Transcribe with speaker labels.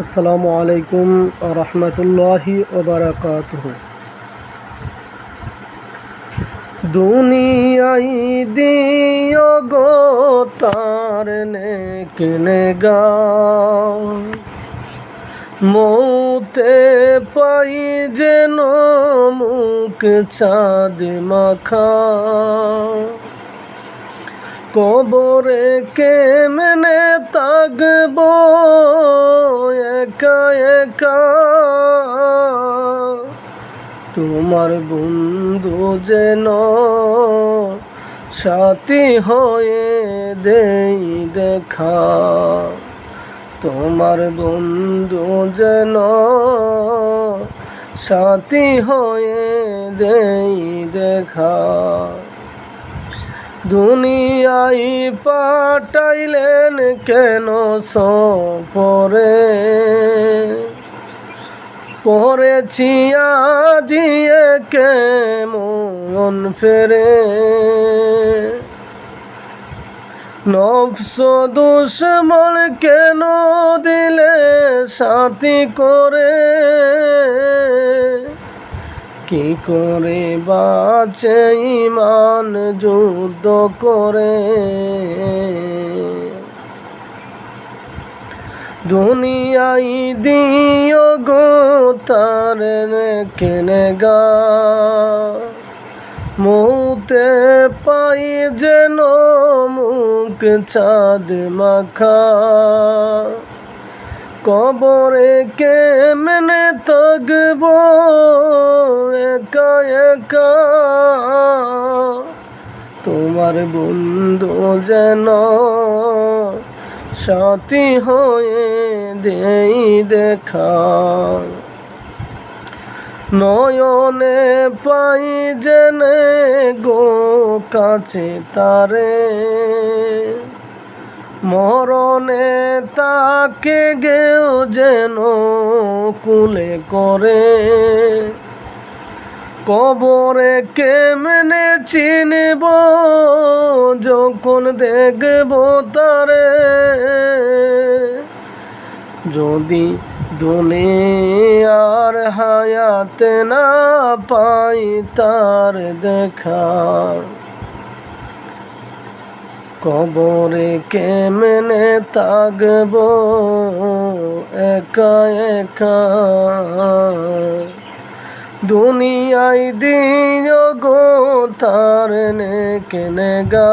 Speaker 1: আসসালামু আলাইকুম রহমতুল্লাহি ওবরাকাতুহ দুনিয়াই দিও গো তার কিনে গা মৌতে পাই যেন মুখ চাঁদ মাখা। কবরে কেমনে তাকব একা একা। তোমার বন্ধু যেন সাথী হয়ে দেই দেখা। তোমার বন্ধু যেন সাথী হয়ে দেই দেখা। দুনিয়ায় পাঠাইলেন কেন সফরে? পরেছি আজিয়ে কে মন ফেরে? নফস দুশ্মন কেন দিলে সাথী করে? কি করে বাঁচে ইমান যুদ্ধ করে? দুনিয়াই দিও গো তার কেনে গা। মুতে পাই যেন মুখ চাঁদ মাখা। কবরে কেমনে তগব একা একা। তোমার বন্ধু যেন সাথী হয়ে দেই দেখা। নয়নে পাই জেনে গো কাছে তারে। মরণে তাকে গেও যেন কুলে করে। কবরে কেমনে চিনব, যখন দেখব তারে। যদি দুনিয়ার হায়াতে না পাই তার দেখা। কবরে কেমনে তাগব একা একা। দুনিয়ায় দিন গো তার নে কেনে গা